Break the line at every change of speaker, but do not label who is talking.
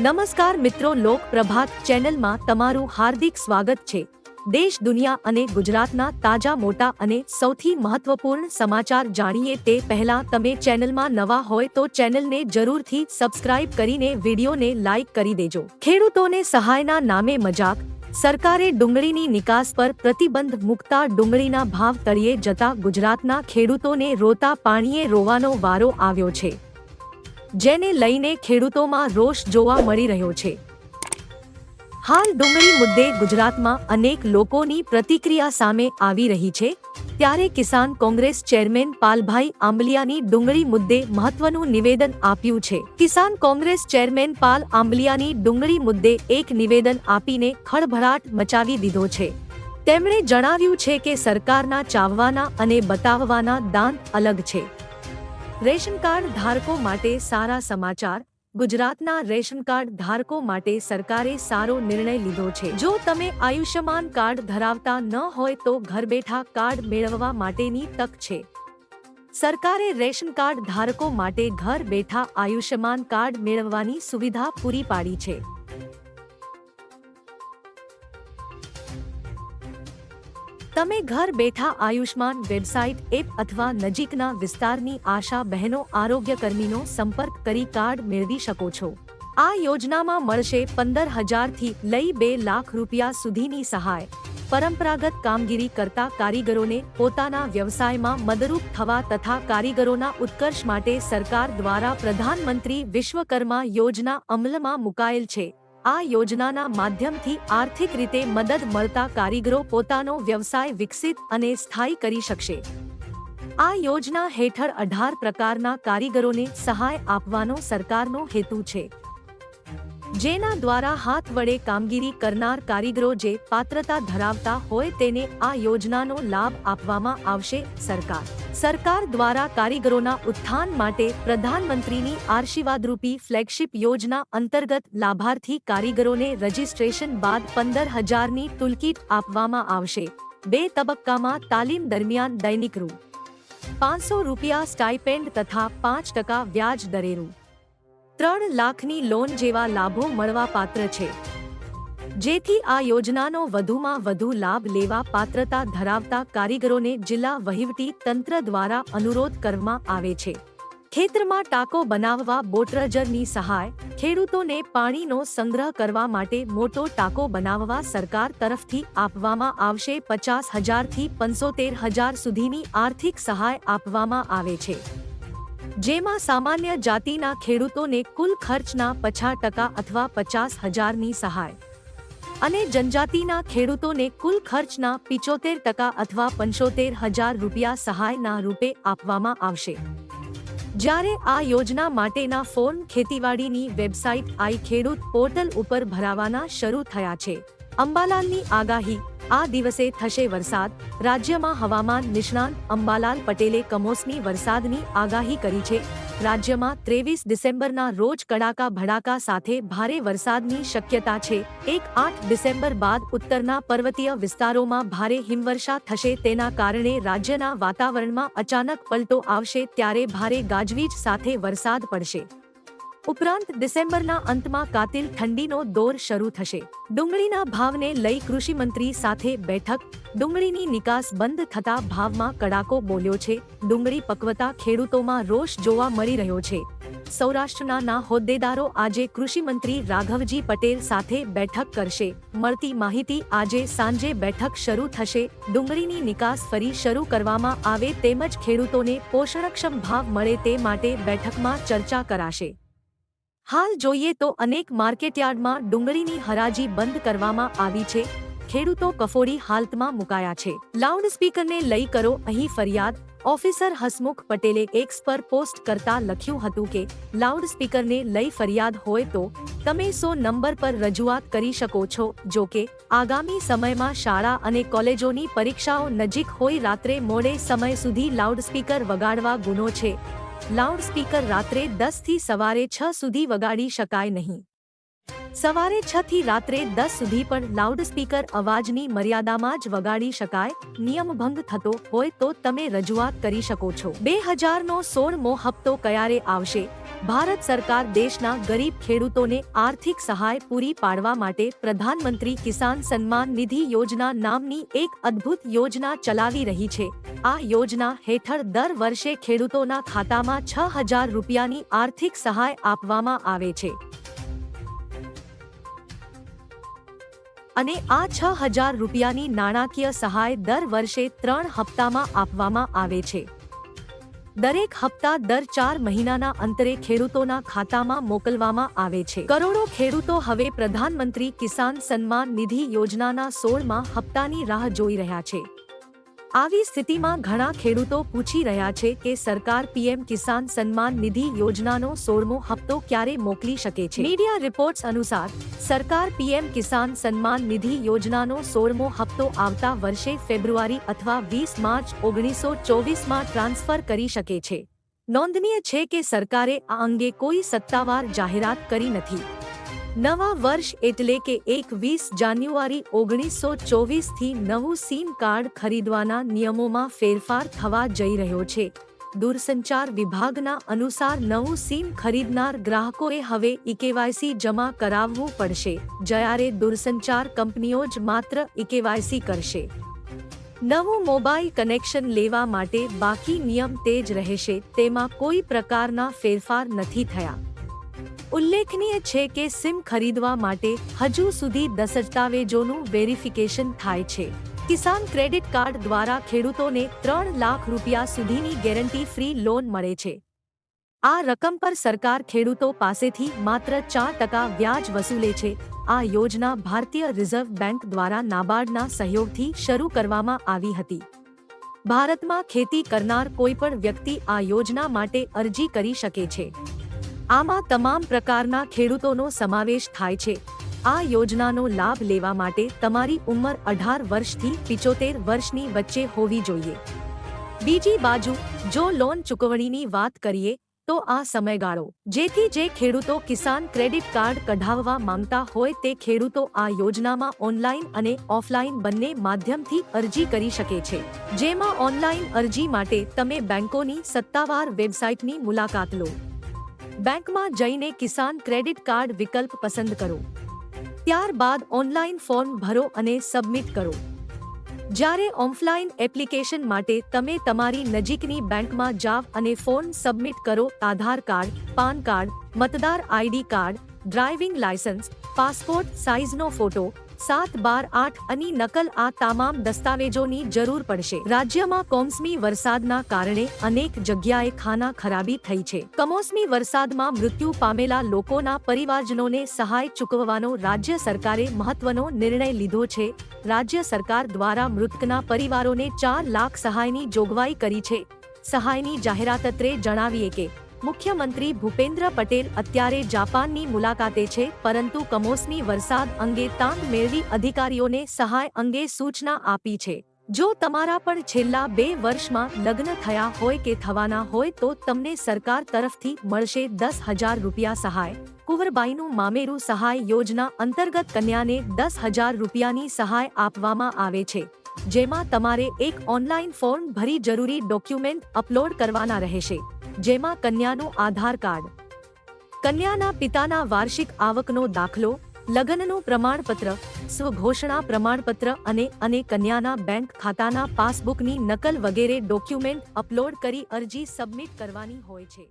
નમસ્કાર મિત્રો, લોક પ્રભાત ચેનલમાં તમારું હાર્દિક સ્વાગત છે. દેશ, દુનિયા અને ગુજરાતના તાજા, મોટા અને સૌથી મહત્વપૂર્ણ સમાચાર જાણીએ તે પહેલા તમે ચેનલમાં નવા હોય તો ચેનલને જરૂરથી સબસ્ક્રાઇબ કરીને વિડીયોને લાઇક કરી દેજો. ખેડૂતોને સહાયના નામે મજાક. સરકારે ડુંગળીની નિકાસ પર પ્રતિબંધ મૂકતા ડુંગળીના ભાવ તળિયે જતા ગુજરાતના ખેડૂતોને રોતા પાણીએ રોવાનો વારો આવ્યો છે. જેને લઈને ખેડૂતોમાં રોષ જોવા મળી રહ્યો છે. હાલ ડુંગળી મુદ્દે ગુજરાતમાં અનેક લોકોની પ્રતિક્રિયા સામે આવી રહી છે. ત્યારે કિસાન કોંગ્રેસ ચેરમેન પાલભાઈ આંબલિયાની ડુંગળી મુદ્દે મહત્વનું નિવેદન આપ્યું છે. કિસાન કોંગ્રેસ ચેરમેન પાલ આંબલિયાની ડુંગળી મુદ્દે એક નિવેદન આપીને ખળભળાટ મચાવી દીધો છે. તેમણે જણાવ્યું છે કે સરકારના ચાવવાના અને બતાવવાના દાંત અલગ છે. રેશન કાર્ડ ધારકો માટે સારા સમાચાર. ગુજરાતના રેશન કાર્ડ ધારકો માટે સરકારે સારો નિર્ણય લીધો છે. જો તમે આયુષ્યમાન કાર્ડ ધરાવતા ન હોય તો ઘર બેઠા કાર્ડ મેળવવા માટેની તક છે. સરકારે રેશન કાર્ડ ધારકો માટે ઘર બેઠા આયુષ્યમાન કાર્ડ મેળવવાની સુવિધા પૂરી પાડી છે. તમે ઘર બેઠા આયુષ્માન વેબસાઇટ, એપ અથવા નજીકના વિસ્તારની આશા બહેનો આરોગ્ય કર્મીનો સંપર્ક કરી કાર્ડ મેળવી શકો છો. આ યોજનામાં મળશે પંદર હજારથી લઈ બે લાખ રૂપિયા સુધીની સહાય. પરંપરાગત કામગીરી કરતા કારીગરોને પોતાના વ્યવસાયમાં મદરૂપ થવા તથા કારીગરોના ઉત્કર્ષ માટે સરકાર દ્વારા પ્રધાનમંત્રી વિશ્વકર્મા યોજના અમલમાં મુકાયેલ છે. આ યોજનાના માધ્યમથી આર્થિક રીતે મદદ મળતા કારીગરો પોતાનો વ્યવસાય વિકસિત અને સ્થાયી કરી શકશે. આ યોજના હેઠળ અઢાર પ્રકારના કારીગરોને સહાય આપવાનો સરકારનો હેતુ છે. જેના દ્વારા હાથ વડે કામગીરી કરનાર કારીગરો જે પાત્રતા ધરાવતા હોય તેને આ યોજનાનો લાભ આપવામાં આવશે સરકાર. સરકાર દ્વારા કારીગરોના ઉત્થાન માટે પ્રધાનમંત્રીની આશીર્વાદરૂપી ફ્લેગશિપ યોજના અંતર્ગત લાભાર્થી કારીગરોને રજીસ્ટ્રેશન બાદ પંદર હજારની ટૂલકીટ આપવામાં આવશે. બે તબક્કામાં તાલીમ દરમિયાન દૈનિક રૂ. પાંચસો રૂપિયા સ્ટાઇપેન્ડ તથા પાંચ ટકા વ્યાજ દરે રૂ ત્રણ લાખની લોન જેવા લાભો મળવાપાત્ર છે. જેથી આ યોજનાનો વધુમાં વધુ લાભ લેવા પાત્રતા ધરાવતા કારીગરોને જિલ્લા વહીવટી તંત્ર દ્વારા અનુરોધ કરવામાં આવે છે. ખેતરમાં ટાંકો બનાવવા બોટરજરની સહાય, ખેડૂતોને પાણીનો સંગ્રહ કરવા માટે મોટો ટાંકો બનાવવા સરકાર તરફથી આપવામાં આવશે પચાસ હજારથી પંચોતેર હજાર સુધીની આર્થિક સહાય આપવામાં આવે છે. જેમાં સામાન્ય જાતિના ખેડૂતોને કુલ ખર્ચના પચાસ ટકા અથવા પચાસ હજારની સહાય અને જનજાતિના ખેડૂતોને કુલ ખર્ચના પિચોતેર ટકા અથવા પંચોતેર હજાર રૂપિયા સહાયના રૂપે આપવામાં આવશે. જ્યારે આ યોજના માટેના ફોર્મ ખેતીવાડીની વેબસાઇટ આઈ ખેડૂત પોર્ટલ ઉપર ભરાવાના શરૂ થયા છે. અંબાલાલની આગાહી, આ દિવસે થશે વરસાદ, રાજ્યમાં હવામાન નિષ્ણાંત અંબાલાલ પટેલે કમોસમી વરસાદની આગાહી કરી છે. રાજ્યમાં ત્રેવીસ ડિસેમ્બરના રોજ કડાકા ભડાકા સાથે ભારે વરસાદની શક્યતા છે. એક આઠ ડિસેમ્બર બાદ ઉત્તરના પર્વતીય વિસ્તારોમાં ભારે હિમવર્ષા થશે. તેના કારણે રાજ્યના વાતાવરણમાં અચાનક પલટો આવશે ત્યારે ભારે ગાજવીજ સાથે વરસાદ પડશે. ઉપરાંત ડિસેમ્બરના અંતમાં કાતિલ ઠંડીનો દોર શરૂ થશે. ડુંગળીના ભાવને લઈ કૃષિમંત્રી સાથે બેઠક. ડુંગળીની નિકાસ બંધ થતા ભાવમાં કડાકો બોલ્યો છે. ડુંગળી પકવતા ખેડૂતોમાં રોષ જોવા મળી રહ્યો છે. સૌરાષ્ટ્રના ના હોદ્દેદારો આજે કૃષિમંત્રી રાઘવજી પટેલ સાથે બેઠક કરશે. મળતી માહિતી આજે સાંજે બેઠક શરૂ થશે. ડુંગળીની નિકાસ ફરી શરૂ કરવામાં આવે તેમજ ખેડૂતોને પોષણક્ષમ ભાવ મળે તે માટે બેઠકમાં ચર્ચા કરાશે. હાલ જોઈએ તો અનેક માર્કેટયાર્ડમાં ડુંગળીની હરાજી બંધ કરવામાં આવી છે. ખેડૂતો કફોડી હાલતમાં મુકાયા છે. લાઉડસ્પીકરને લઈ કરો અહીં ફરિયાદ. ઓફિસર હસમુખ પટેલે એક્સ પર પોસ્ટ કરતા લખ્યું હતું કે, લાઉડસ્પીકરને લઈ ફરિયાદ હોય તો તમે સો નંબર પર રજૂઆત કરી શકો છો. જો કે, આગામી સમયમાં શાળા અને કોલેજોની પરીક્ષાઓ નજીક હોય રાત્રે મોડે સમય સુધી લાઉડસ્પીકર વગાડવા ગુનો છે. લાઉડ સ્પીકર રાત્રે દસથી સવારે છ સુધી વગાડી શકાય નહીં. સવારે છ થી રાત્રે દસ સુધી પણ લાઉડસ્પીકર અવાજની મર્યાદામાં જ વગાડી શકાય નિયમભંગ થતો હોય તો તમે રજૂઆત કરી શકો છો. બે હજારનો સોળમો હપ્તો ક્યારે આવશે? ભારત સરકાર દેશના ગરીબ ખેડૂતોને આર્થિક સહાય પૂરી પાડવા માટે પ્રધાનમંત્રી કિસાન સન્માન નિધિ યોજના નામની એક અદ્ભુત યોજના ચલાવી રહી છે. આ યોજના હેઠળ દર વર્ષે ખેડૂતોના ખાતામાં છ હજાર રૂપિયાની આર્થિક સહાય આપવામાં આવે છે. અને આ છ હજાર રૂપિયાની નાણાકીય સહાય દર વર્ષે ત્રણ હપ્તામાં આપવામાં આવે છે. દરેક હપ્તા દર ચાર મહિનાના અંતરે ખેડૂતોના ખાતામાં મોકલવામાં આવે છે. કરોડો ખેડૂતો હવે પ્રધાનમંત્રી કિસાન સન્માન નિધિ યોજનાના સોળમાં હપ્તાની રાહ જોઈ રહ્યા છે. આવી સ્થિતિમાં ઘણા ખેડૂતો પૂછી રહ્યા છે કે સરકાર પીએમ કિસાન સન્માન નિધિ યોજનાનો સોળમો હપ્તો ક્યારે મોકલી શકે છે? મીડિયા રિપોર્ટ્સ અનુસાર, સરકાર પીએમ કિસાન સન્માન નિધિ યોજનાનો સોળમો હપ્તો આવતા વર્ષે ફેબ્રુઆરી અથવા વીસ માર્ચ ઓગણીસો ચોવીસમાં ટ્રાન્સફર કરી શકે છે. નોંધનીય છે કે સરકારે આ અંગે કોઈ સત્તાવાર જાહેરાત કરી નથી. નવા વર્ષ એટલે કે એકવીસ જાન્યુઆરી ઓગણીસો ચોવીસથી નવું સિમ કાર્ડ ખરીદવાના નિયમોમાં ફેરફાર થવા જઈ રહ્યો છે. દૂરસંચાર વિભાગના અનુસાર નવું સિમ ખરીદનાર ગ્રાહકોએ હવે ઇકેવાયસી જમા કરાવવું પડશે, જ્યારે દૂરસંચાર કંપનીઓ જ માત્ર ઇકેવાયસી કરશે. નવું મોબાઈલ કનેક્શન લેવા માટે બાકી નિયમ તે જ રહેશે, તેમાં કોઈ પ્રકારના ફેરફાર નથી થયા. ઉલ્લેખનીય છે કે સિમ ખરીદવા માટે હજુ સુધી દસ દસ્તાવેજોનું વેરિફિકેશન થાય છે. કિસાન ક્રેડિટ કાર્ડ દ્વારા ખેડૂતોને ત્રણ લાખ રૂપિયા સુધીની ગેરંટી ફ્રી લોન મળે છે. આ રકમ પર સરકાર ખેડૂતો પાસેથી માત્ર ચાર ટકા વ્યાજ વસૂલે છે. આ યોજના ભારતીય રિઝર્વ બેંક દ્વારા નાબાર્ડના સહયોગથી શરૂ કરવામાં આવી હતી. ભારતમાં ખેતી કરનાર કોઈપણ વ્યક્તિ આ યોજના માટે અરજી કરી શકે છે. આમાં તમામ પ્રકારના ખેડૂતોનો સમાવેશ થાય છે. આ યોજનાનો લાભ લેવા માટે તમારી ઉંમર અઢાર વર્ષથી પિચોતેર વર્ષની વચ્ચે હોવી જોઈએ. બીજી બાજુ, જો લોન ચૂકવણીની વાત કરીએ, તો આ સમયગાળો, જેથી જે ખેડૂતો કિસાન ક્રેડિટ કાર્ડ કઢાવવા માંગતા હોય તે ખેડૂતો આ યોજનામાં ઓનલાઈન અને ઓફલાઈન બંને માધ્યમથી અરજી કરી શકે છે. જેમાં ઓનલાઈન અરજી માટે તમે બેંકોની સત્તાવાર વેબસાઇટની મુલાકાત લો. બેંકમાં જઈને કિસાન ક્રેડિટ કાર્ડ વિકલ્પ પસંદ કરો. ત્યારબાદ ઓનલાઈન ફોર્મ ભરો અને સબમિટ કરો. જ્યારે ઓફલાઈન એપ્લિકેશન માટે તમે તમારી નજીકની બેંકમાં જાવ અને ફોર્મ સબમિટ કરો, આધાર કાર્ડ, પાન કાર્ડ, મતદાર ID card, driving licence passport, સાઇઝનો photo સાત બાર આઠ અને નકલ આ તમામ દસ્તાવેજોની જરૂર પડશે. રાજ્યમાં કોમસમી વરસાદના કારણે અનેક જગ્યાએ ખાના ખરાબી થઈ છે. કમોસમી વરસાદમાં મૃત્યુ પામેલા લોકોના પરિવારજનોને સહાય ચૂકવવાનો રાજ્ય સરકારે મહત્વનો નિર્ણય લીધો છે. રાજ્ય સરકાર દ્વારા મૃતકના પરિવારોને ચાર લાખ સહાયની જોગવાઈ કરી છે. સહાયની જાહેરાતત્રે જણાવીએ કે મુખ્યમંત્રી ભૂપેન્દ્ર પટેલ અત્યારે જાપાનની મુલાકાતે છે, પરંતુ કમોસમી વરસાદ અંગે તાંગ મેળવી અધિકારીઓને સહાય અંગે સૂચના આપી છે. જો તમારા પણ છેલ્લા બે વર્ષમાં લગ્ન થયા હોય કે થવાના હોય તો તમને સરકાર તરફથી મળશે દસ હજાર રૂપિયા સહાય. કુંવરબાઈનું મામેરું સહાય યોજના અંતર્ગત કન્યાને દસ હજાર રૂપિયાની સહાય આપવામાં આવે છે, જેમાં તમારે એક ઓનલાઈન ફોર્મ ભરી જરૂરી ડોક્યુમેન્ટ અપલોડ કરવાના રહેશે. જેમાં કન્યાનું આધાર કાર્ડ. કન્યાના પિતાના વાર્ષિક આવકનો દાખલો, લગ્નનું પ્રમાણપત્ર, સ્વઘોષણા પ્રમાણપત્ર અને અને કન્યાના બેંક ખાતાના પાસબુકની નકલ વગેરે ડોક્યુમેન્ટ અપલોડ કરી અરજી સબમિટ કરવાની હોય છે.